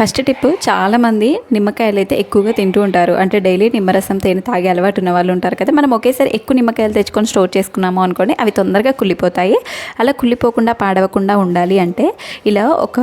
First tip చాలామంది నిమ్మకాయలు అయితే ఎక్కువగా తింటూ ఉంటారు. అంటే డైలీ నిమ్మరసం తేనె తాగే అలవాటు ఉన్న వాళ్ళు ఉంటారు కదా మనం ఒకేసారి ఎక్కువ నిమ్మకాయలు తెచ్చుకొని స్టోర్ చేసుకున్నాము అనుకోండి అవి తొందరగా కుళ్ళిపోతాయి. అలా కుళ్ళిపోకుండా పాడవకుండా ఉండాలి అంటే ఇలా ఒక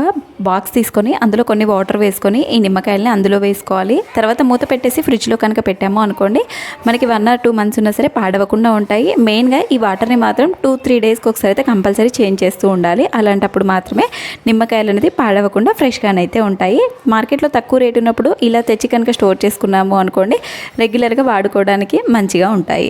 బాక్స్ తీసుకొని అందులో కొన్ని వాటర్ వేసుకొని ఈ నిమ్మకాయలని అందులో వేసుకోవాలి. తర్వాత మూత పెట్టేసి ఫ్రిడ్జ్లో కనుక పెట్టాము అనుకోండి మనకి వన్ ఆర్ టూ మంత్స్ ఉన్నా సరే పాడవకుండా ఉంటాయి. మెయిన్గా ఈ వాటర్ని మాత్రం టూ త్రీ డేస్కి ఒకసారి అయితే కంపల్సరీ చేంజ్ చేస్తూ ఉండాలి. అలాంటప్పుడు మాత్రమే నిమ్మకాయలు అనేది పాడవకుండా ఫ్రెష్గానైతే ఉంటాయి. మార్కెట్లో తక్కువ రేటు ఉన్నప్పుడు ఇలా తెచ్చి కనుక స్టోర్ చేసుకున్నాము అనుకోండి రెగ్యులర్గా వాడుకోవడానికి మంచిగా ఉంటాయి.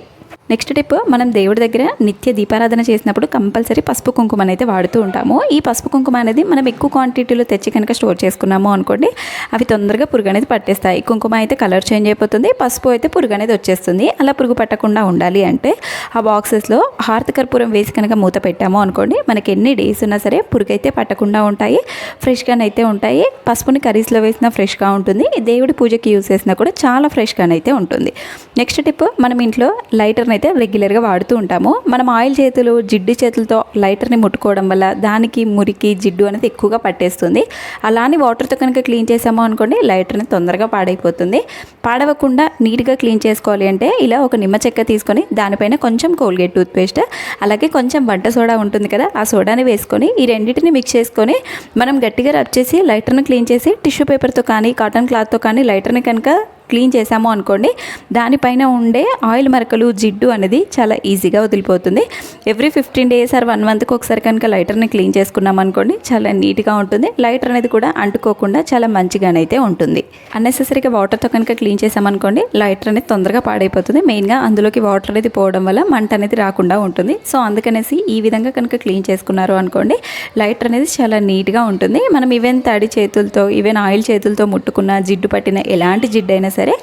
నెక్స్ట్ టిప్ మనం దేవుడి దగ్గర నిత్య దీపారాధన చేసినప్పుడు కంపల్సరీ పసుపు కుంకుమ అయితే వాడుతూ ఉంటాము. ఈ పసుపు కుంకుమ అనేది మనం ఎక్కువ క్వాంటిటీలో తెచ్చి కనుక స్టోర్ చేసుకున్నాము అనుకోండి అవి తొందరగా పురుగు అనేది పట్టేస్తాయి. కుంకుమ అయితే కలర్ చేంజ్ అయిపోతుంది పసుపు అయితే పురుగు అనేది వచ్చేస్తుంది. అలా పురుగు పట్టకుండా ఉండాలి అంటే ఆ బాక్సెస్లో హారతి కర్పూరం వేసి కనుక మూత పెట్టాము అనుకోండి మనకి ఎన్ని డేస్ ఉన్నా సరే పురుగు అయితే పట్టకుండా ఉంటాయి. ఫ్రెష్గానైతే ఉంటాయి. పసుపుని కర్రీస్లో వేసినా ఫ్రెష్గా ఉంటుంది. దేవుడి పూజకి యూస్ చేసినా కూడా చాలా ఫ్రెష్గానైతే ఉంటుంది. నెక్స్ట్ టిప్ మనం ఇంట్లో లైటర్ని అయితే రెగ్యులర్గా వాడుతూ ఉంటాము. మనం ఆయిల్ చేతులు జిడ్డు చేతులతో లైటర్ని ముట్టుకోవడం వల్ల దానికి మురికి జిడ్డు అనేది ఎక్కువగా పట్టేస్తుంది. అలానే వాటర్తో కనుక క్లీన్ చేసాము అనుకోండి లైటర్ని తొందరగా పాడైపోతుంది. పాడవకుండా నీట్గా క్లీన్ చేసుకోవాలి అంటే ఇలా ఒక నిమ్మ చెక్క తీసుకొని దానిపైన కొంచెం కోల్గేట్ టూత్పేస్ట్ అలాగే కొంచెం వంట సోడా ఉంటుంది కదా ఆ సోడాని వేసుకొని ఈ రెండింటిని మిక్స్ చేసుకొని మనం గట్టిగా రబ్ చేసి లైటర్ని క్లీన్ చేసి టిష్యూ పేపర్తో కానీ కాటన్ క్లాత్తో కానీ లైటర్ని కనుక క్లీన్ చేసాము అనుకోండి దానిపైన ఉండే ఆయిల్ మరకలు జిడ్డు అనేది చాలా ఈజీగా వదిలిపోతుంది. Every fifteen days or one మంత్కి ఒకసారి కనుక లైటర్ని క్లీన్ చేసుకున్నాం అనుకోండి చాలా నీట్గా ఉంటుంది. లైటర్ అనేది కూడా అంటుకోకుండా చాలా మంచిగానైతే ఉంటుంది. అన్నెసెసరీగా వాటర్తో కనుక క్లీన్ చేసామనుకోండి లైటర్ అనేది తొందరగా పాడైపోతుంది. మెయిన్గా అందులోకి వాటర్ అనేది పోవడం వల్ల మంట అనేది రాకుండా ఉంటుంది. సో అందుకనేసి ఈ విధంగా కనుక క్లీన్ చేసుకున్నారు అనుకోండి లైటర్ అనేది చాలా నీట్గా ఉంటుంది. మనం ఈవెన్ తడి చేతులతో ఈవెన్ ఆయిల్ చేతులతో ముట్టుకున్న జిడ్డు పట్టిన ఎలాంటి జిడ్డు అయినా సరే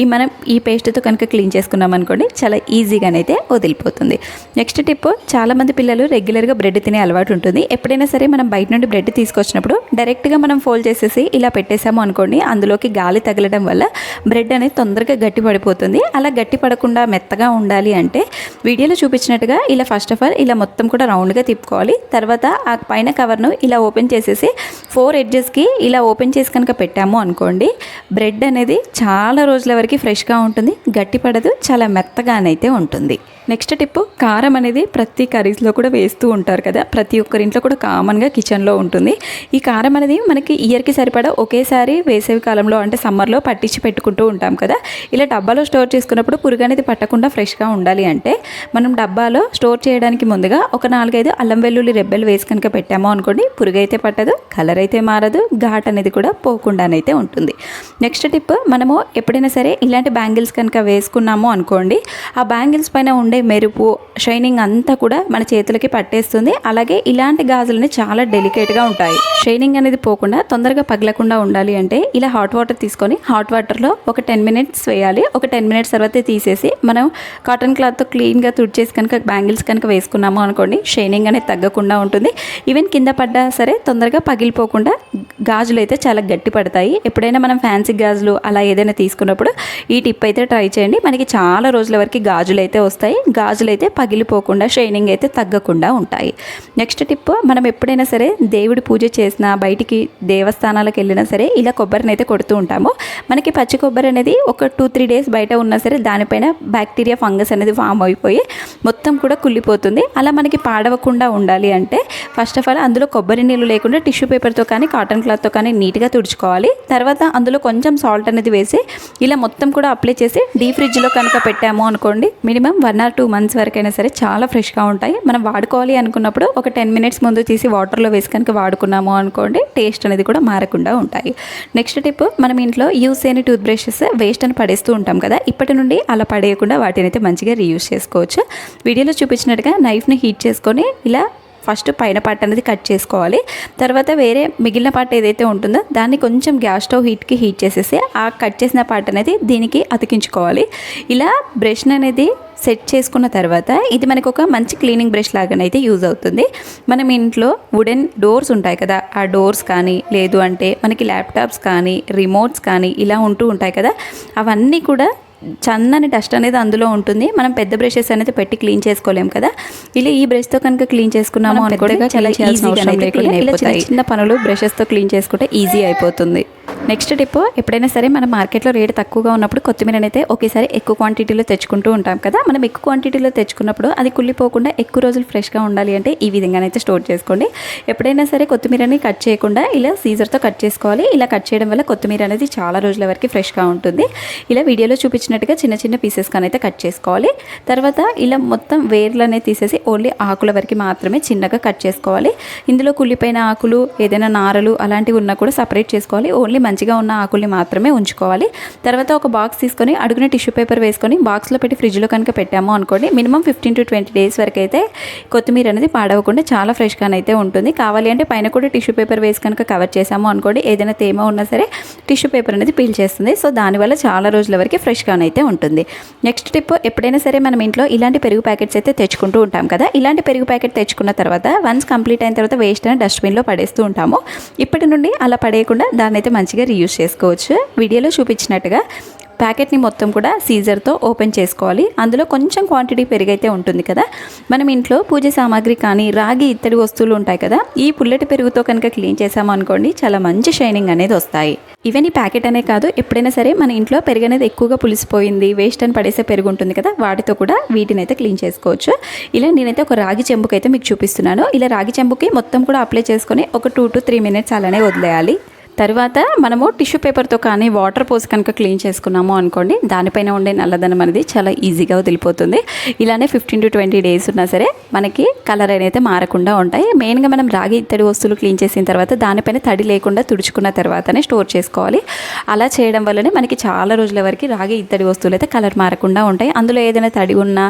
ఈ మనం ఈ పేస్ట్తో కనుక క్లీన్ చేసుకున్నాం అనుకోండి చాలా ఈజీగానైతే వదిలిపోతుంది. నెక్స్ట్ టిప్ చాలామంది పిల్లలు రెగ్యులర్గా బ్రెడ్ తినే అలవాటు ఉంటుంది. ఎప్పుడైనా సరే మనం బయట నుండి బ్రెడ్ తీసుకొచ్చినప్పుడు డైరెక్ట్గా మనం ఫోల్డ్ చేసేసి ఇలా పెట్టేసాము అనుకోండి అందులోకి గాలి తగలడం వల్ల బ్రెడ్ అనేది తొందరగా గట్టి పడిపోతుంది అలా గట్టి పడకుండా మెత్తగా ఉండాలి అంటే వీడియోలో చూపించినట్టుగా ఇలా ఫస్ట్ ఆఫ్ ఆల్ ఇలా మొత్తం కూడా రౌండ్గా తిప్పుకోవాలి. తర్వాత ఆ పైన కవర్ను ఇలా ఓపెన్ చేసేసి ఫోర్ ఎడ్జెస్కి ఇలా ఓపెన్ చేసి కనుక పెట్టాము అనుకోండి బ్రెడ్ అనేది చాలా రోజుల వరకు ఫ్రెష్గా ఉంటుంది గట్టిపడదు చాలా మెత్తగానైతే ఉంటుంది. నెక్స్ట్ టిప్ కారం అనేది ప్రతి కర్రీస్లో కూడా వేస్తూ ఉంటారు కదా. ప్రతి ఒక్కరి ఇంట్లో కూడా కామన్గా కిచెన్లో ఉంటుంది. ఈ కారం అనేది మనకి ఇయర్కి సరిపడా ఒకేసారి వేసవి కాలంలో అంటే సమ్మర్లో పట్టించి పెట్టుకుంటూ ఉంటాం కదా. ఇలా డబ్బాలో స్టోర్ చేసుకున్నప్పుడు పురుగు అనేది పట్టకుండా ఫ్రెష్గా ఉండాలి అంటే మనం డబ్బాలో స్టోర్ చేయడానికి ముందుగా ఒక నాలుగైదు అల్లం వెల్లుల్లి రెబ్బెలు వేసి కనుక పెట్టామో అనుకోండి పురుగు అయితే పట్టదు కలర్ అయితే మారదు ఘాట్ అనేది కూడా పోకుండానైతే ఉంటుంది. నెక్స్ట్ టిప్ మనము ఎప్పుడైనా సరే ఇలాంటి బ్యాంగిల్స్ కనుక వేసుకున్నాము అనుకోండి ఆ బ్యాంగిల్స్ పైన ఉండే మెరుపు షైనింగ్ అంతా కూడా మన చేతులకి పట్టేస్తుంది. అలాగే ఇలాంటి గాజులని చాలా డెలికేట్గా ఉంటాయి. షైనింగ్ అనేది పోకుండా తొందరగా పగలకుండా ఉండాలి అంటే ఇలా హాట్ వాటర్ తీసుకొని హాట్ వాటర్లో ఒక టెన్ మినిట్స్ వేయాలి. ఒక టెన్ మినిట్స్ తర్వాత తీసేసి మనం కాటన్ క్లాత్తో క్లీన్గా తుడిచేసి కనుక బ్యాంగిల్స్ కనుక వేసుకున్నాము అనుకోండి షైనింగ్ అనేది తగ్గకుండా ఉంటుంది. ఈవెన్ కింద పడ్డా సరే తొందరగా పగిలిపోకుండా గాజులు అయితే చాలా గట్టి పడతాయి. ఎప్పుడైనా మనం ఫ్యాన్సీ గాజులు అలా ఏదైనా తీసుకున్నప్పుడు ఈ టిప్ అయితే ట్రై చేయండి. మనకి చాలా రోజుల వరకు గాజులు అయితే వస్తాయి. గాజులు అయితే పగిలిపోకుండా షైనింగ్ అయితే తగ్గకుండా ఉంటాయి. నెక్స్ట్ టిప్ మనం ఎప్పుడైనా సరే దేవుడి పూజ చేసినా బయటికి దేవస్థానాలకు వెళ్ళినా సరే ఇలా కొబ్బరిని అయితే కొడుతూ ఉంటాము. మనకి పచ్చి కొబ్బరి అనేది ఒక టూ త్రీ డేస్ బయట ఉన్నా సరే దానిపైన బ్యాక్టీరియా ఫంగస్ అనేది ఫామ్ అయిపోయి మొత్తం కూడా కుళ్ళిపోతుంది. అలా మనకి పాడవకుండా ఉండాలి అంటే ఫస్ట్ ఆఫ్ ఆల్ అందులో కొబ్బరి నీళ్ళు లేకుండా టిష్యూ పేపర్తో కానీ కాటన్ క్లాత్తో కానీ నీట్గా తుడుచుకోవాలి. తర్వాత అందులో కొంచెం సాల్ట్ అనేది వేసి ఇలా మొత్తం కూడా అప్లై చేసి డీ ఫ్రిడ్జ్లో కనుక పెట్టాము అనుకోండి minimum one or two months వరకైనా సరే చాలా ఫ్రెష్గా ఉంటాయి. మనం వాడుకోవాలి అనుకున్నప్పుడు ఒక టెన్ మినిట్స్ ముందు తీసి వాటర్లో వేసి కనుక వాడుకున్నాము అనుకోండి టేస్ట్ అనేది కూడా మారకుండా ఉంటాయి. నెక్స్ట్ టిప్ మనం ఇంట్లో యూస్ అయిన టూత్ బ్రషెస్ వేస్ట్ అని పడేస్తూ ఉంటాం కదా ఇప్పటి నుండి అలా పడేయకుండా వాటిని అయితే మంచిగా రీయూస్ చేసుకోవచ్చు. వీడియోలో చూపించినట్టుగా నైఫ్ని హీట్ చేసుకొని ఇలా ఫస్ట్ పైన పార్ట్ అనేది కట్ చేసుకోవాలి. తర్వాత వేరే మిగిలిన పార్ట్ ఏదైతే ఉంటుందో దాన్ని కొంచెం గ్యాస్ స్టవ్ హీట్కి హీట్ చేసేసి ఆ కట్ చేసిన పార్ట్ అనేది దీనికి అతికించుకోవాలి. ఇలా బ్రష్ అనేది సెట్ చేసుకున్న తర్వాత ఇది మనకు ఒక మంచి క్లీనింగ్ బ్రష్ లాగానైతే యూజ్ అవుతుంది. మనం ఇంట్లో వుడెన్ డోర్స్ ఉంటాయి కదా ఆ డోర్స్ కానీ లేదు అంటే మనకి ల్యాప్టాప్స్ కానీ రిమోట్స్ కానీ ఇలా ఉంటూ ఉంటాయి కదా అవన్నీ కూడా చన్నని డస్ట్ అనేది అందులో ఉంటుంది. మనం పెద్ద బ్రషెస్ అనేది పెట్టి క్లీన్ చేసుకోలేం కదా. ఇలా ఈ బ్రష్తో కనుక క్లీన్ చేసుకున్నాము అనుకోండి చాలా ఈజీగా చిన్న పనులు బ్రషెస్తో క్లీన్ చేసుకుంటే ఈజీ అయిపోతుంది. నెక్స్ట్ టిప్ ఎప్పుడైనా సరే మనం మార్కెట్లో రేటు తక్కువగా ఉన్నప్పుడు కొత్తిమీర అయితే ఒకేసారి ఎక్కువ క్వాంటిటీలో తెచ్చుకుంటూ ఉంటాం కదా. మనం ఎక్కువ క్వాంటిటీలో తెచ్చుకున్నప్పుడు అది కుళ్ళిపోకుండా ఎక్కువ రోజులు ఫ్రెష్గా ఉండాలి అంటే ఈ విధంగానైతే స్టోర్ చేసుకోండి. ఎప్పుడైనా సరే కొత్తిమీరని కట్ చేయకుండా ఇలా సీజర్తో కట్ చేసుకోవాలి. ఇలా కట్ చేయడం వల్ల కొత్తిమీర అనేది చాలా రోజుల వరకు ఫ్రెష్గా ఉంటుంది. ఇలా వీడియోలో చూపించినట్టుగా చిన్న చిన్న పీసెస్ అయితే కట్ చేసుకోవాలి. తర్వాత ఇలా మొత్తం వేర్లు తీసేసి ఓన్లీ ఆకుల వరకు మాత్రమే చిన్నగా కట్ చేసుకోవాలి. ఇందులో కుళ్ళిపోయిన ఆకులు ఏదైనా నారలు అలాంటివి ఉన్నా కూడా సపరేట్ చేసుకోవాలి. ఓన్లీ మంచిగా ఉన్న ఆకుల్ని మాత్రమే ఉంచుకోవాలి. తర్వాత ఒక బాక్స్ తీసుకొని అడుగున టిష్యూ పేపర్ వేసుకొని బాక్స్లో పెట్టి ఫ్రిడ్జ్లో కనుక పెట్టాము అనుకోండి minimum fifteen to twenty days వరకు అయితే కొత్తిమీర అనేది పాడవకుండా చాలా ఫ్రెష్గానైతే ఉంటుంది. కావాలి అంటే పైన కూడా టిష్యూ పేపర్ వేసి కనుక కవర్ చేసాము అనుకోండి ఏదైనా తేమ ఉన్నా సరే టిష్యూ పేపర్ అనేది పీల్ చేస్తుంది. సో దానివల్ల చాలా రోజుల వరకు అయితే ఉంటుంది. నెక్స్ట్ టిప్ ఎప్పుడైనా సరే మనం ఇంట్లో ఇలాంటి పెరుగు ప్యాకెట్స్ అయితే తెచ్చుకుంటూ ఉంటాం కదా. ఇలాంటి పెరుగు ప్యాకెట్ తెచ్చుకున్న తర్వాత వన్స్ కంప్లీట్ అయిన తర్వాత వేస్ట్ అని డస్ట్బిన్లో పడేస్తూ ఉంటాము. ఇప్పటి నుండి అలా పడేయకుండా దాన్ని అయితే మంచిగా రీయూస్ చేసుకోవచ్చు. వీడియోలో చూపించినట్టుగా ప్యాకెట్ని మొత్తం కూడా సీజర్తో ఓపెన్ చేసుకోవాలి. అందులో కొంచెం క్వాంటిటీ పెరుగైతే ఉంటుంది కదా. మనం ఇంట్లో పూజ సామాగ్రి కానీ రాగి ఇత్తడి వస్తువులు ఉంటాయి కదా. ఈ పుల్లటి పెరుగుతో కనుక క్లీన్ చేసాము అనుకోండి చాలా మంచి షైనింగ్ అనేది వస్తాయి. ఈవెన్ ఈ ప్యాకెట్ అనే కాదు ఎప్పుడైనా సరే మన ఇంట్లో పెరుగు అనేది ఎక్కువగా పులిసిపోయింది వేస్ట్ అని పడేసే పెరుగు ఉంటుంది కదా. వాటితో కూడా వీటిని అయితే క్లీన్ చేసుకోవచ్చు. ఇలా నేనైతే ఒక రాగి చెంబుకి అయితే మీకు చూపిస్తున్నాను. ఇలా రాగి చెంబుకి మొత్తం కూడా అప్లై చేసుకొని ఒక టూ టు త్రీ మినిట్స్ అలానే వదిలేయాలి. తర్వాత మనము టిష్యూ పేపర్తో కానీ వాటర్ పోసి కనుక క్లీన్ చేసుకున్నాము అనుకోండి దానిపైన ఉండే నల్లదనం అనేది చాలా ఈజీగా వదిలిపోతుంది. ఇలానే ఫిఫ్టీన్ టు ట్వంటీ డేస్ ఉన్నా సరే మనకి కలర్ అనేది మారకుండా ఉంటాయి. మెయిన్గా మనం రాగి ఇత్తడి వస్తువులు క్లీన్ చేసిన తర్వాత దానిపైన తడి లేకుండా తుడుచుకున్న తర్వాతనే స్టోర్ చేసుకోవాలి. అలా చేయడం వల్లనే మనకి చాలా రోజుల వరకు రాగి ఇత్తడి వస్తువులు అయితే కలర్ మారకుండా ఉంటాయి. అందులో ఏదైనా తడి ఉన్నా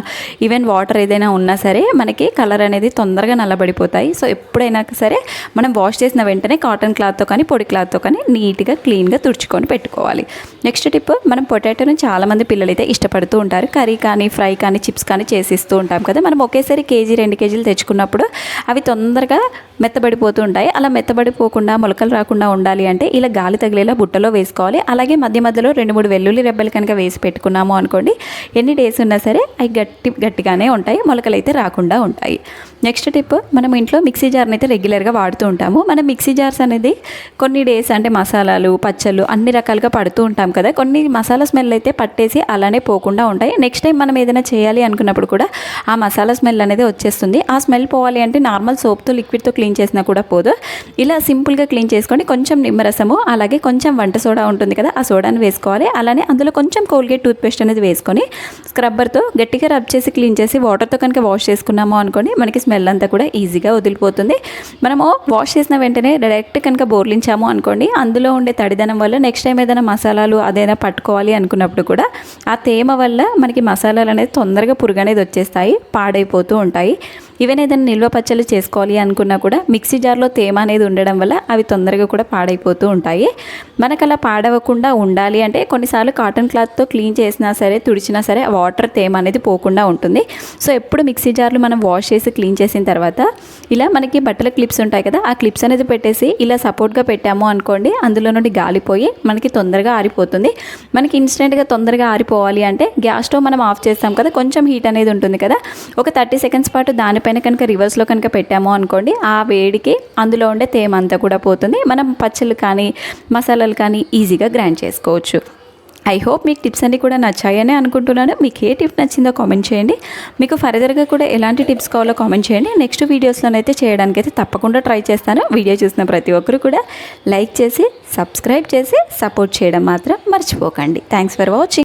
ఈవెన్ వాటర్ ఏదైనా ఉన్నా సరే మనకి కలర్ అనేది తొందరగా నల్లబడిపోతాయి. సో ఎప్పుడైనా సరే మనం వాష్ చేసిన వెంటనే కాటన్ క్లాత్తో కానీ పొడి క్లాత్ క్లాత్తో కానీ నీట్గా క్లీన్గా తుడుచుకొని పెట్టుకోవాలి. నెక్స్ట్ టిప్ మనం పొటాటోని చాలామంది పిల్లలైతే ఇష్టపడుతూ ఉంటారు. కర్రీ కానీ ఫ్రై కానీ చిప్స్ కానీ చేసిస్తూ ఉంటాం కదా. మనం ఒకేసారి కేజీ రెండు కేజీలు తెచ్చుకున్నప్పుడు అవి తొందరగా మెత్తబడిపోతూ ఉంటాయి. అలా మెత్తబడిపోకుండా మొలకలు రాకుండా ఉండాలి అంటే ఇలా గాలి తగిలేలా బుట్టలో వేసుకోవాలి. అలాగే మధ్య మధ్యలో రెండు మూడు వెల్లుల్లి రెబ్బలు కనుక వేసి పెట్టుకున్నాము అనుకోండి ఎన్ని డేస్ ఉన్నా సరే అవి గట్టి గట్టిగానే ఉంటాయి. మొలకలు అయితే రాకుండా ఉంటాయి. నెక్స్ట్ టిప్ మనం ఇంట్లో మిక్సీ జార్ని అయితే రెగ్యులర్గా వాడుతూ ఉంటాము. మనం మిక్సీ జార్స్ అనేది కొన్ని డేస్ అంటే మసాలాలు పచ్చళ్ళు అన్ని రకాలుగా పడుతూ ఉంటాం కదా. కొన్ని మసాలా స్మెల్ అయితే పట్టేసి అలానే పోకుండా ఉంటాయి. నెక్స్ట్ టైం మనం ఏదైనా చేయాలి అనుకున్నప్పుడు కూడా ఆ మసాలా స్మెల్ అనేది వచ్చేస్తుంది. ఆ స్మెల్ పోవాలి అంటే నార్మల్ సోప్తో లిక్విడ్తో క్లీన్ చేసినా కూడా పోదు. ఇలా సింపుల్గా క్లీన్ చేసుకొని కొంచెం నిమ్మరసము అలాగే కొంచెం వంట సోడా ఉంటుంది కదా ఆ సోడాని వేసుకోవాలి. అలానే అందులో కొంచెం కోల్గేట్ టూత్పేస్ట్ అనేది వేసుకొని స్క్రబ్బర్తో గట్టిగా రబ్ చేసి క్లీన్ చేసి వాటర్తో కనుక వాష్ చేసుకున్నాము అనుకోండి మనకి స్మెల్ అంతా కూడా ఈజీగా వదిలిపోతుంది. మనము వాష్ చేసిన వెంటనే డైరెక్ట్ కనుక బోర్లించాము అనుకోండి అందులో ఉండే తడిదనం వల్ల నెక్స్ట్ టైం ఏదైనా మసాలాలు అదైనా పట్టుకోవాలి అనుకున్నప్పుడు కూడా ఆ తేమ వల్ల మనకి మసాలాలు అనేది తొందరగా పురుగు అనేది వచ్చేస్తాయి పాడైపోతూ ఉంటాయి. ఈవెన్ ఏదైనా నిల్వ పచ్చళ్ళు చేసుకోవాలి అనుకున్నా కూడా మిక్సీ జార్లో తేమ అనేది ఉండడం వల్ల అవి తొందరగా కూడా పాడైపోతూ ఉంటాయి. మనకు అలా పాడవకుండా ఉండాలి అంటే కొన్నిసార్లు కాటన్ క్లాత్తో క్లీన్ చేసినా సరే తుడిచినా సరే వాటర్ తేమ అనేది పోకుండా ఉంటుంది. సో ఎప్పుడు మిక్సీ జార్లు మనం వాష్ చేసి క్లీన్ చేసిన తర్వాత ఇలా మనకి బట్టల క్లిప్స్ ఉంటాయి కదా ఆ క్లిప్స్ అనేది పెట్టేసి ఇలా సపోర్ట్గా పెట్టాము అనుకోండి అందులో నుండి గాలిపోయి మనకి తొందరగా ఆరిపోతుంది. మనకి ఇన్స్టెంట్గా తొందరగా ఆరిపోవాలి అంటే గ్యాస్ స్టవ్ మనం ఆఫ్ చేస్తాం కదా కొంచెం హీట్ అనేది ఉంటుంది కదా. ఒక థర్టీ సెకండ్స్ పాటు దాని దానిపైన కనుక రివర్స్లో కనుక పెట్టాము అనుకోండి ఆ వేడికి అందులో ఉండే తేమ అంతా కూడా పోతుంది. మనం పచ్చళ్ళు కానీ మసాలాలు కానీ ఈజీగా గ్రైండ్ చేసుకోవచ్చు. ఐ హోప్ మీకు టిప్స్ అన్నీ కూడా నచ్చాయని అనుకుంటున్నాను. మీకు ఏ టిప్ నచ్చిందో కామెంట్ చేయండి. మీకు ఫర్దర్గా కూడా ఎలాంటి టిప్స్ కావాలో కామెంట్ చేయండి. నెక్స్ట్ వీడియోస్లోనైతే చేయడానికి అయితే తప్పకుండా ట్రై చేస్తాను. వీడియో చూసిన ప్రతి ఒక్కరు కూడా లైక్ చేసి సబ్స్క్రైబ్ చేసి సపోర్ట్ చేయడం మాత్రం మర్చిపోకండి. Thanks for watching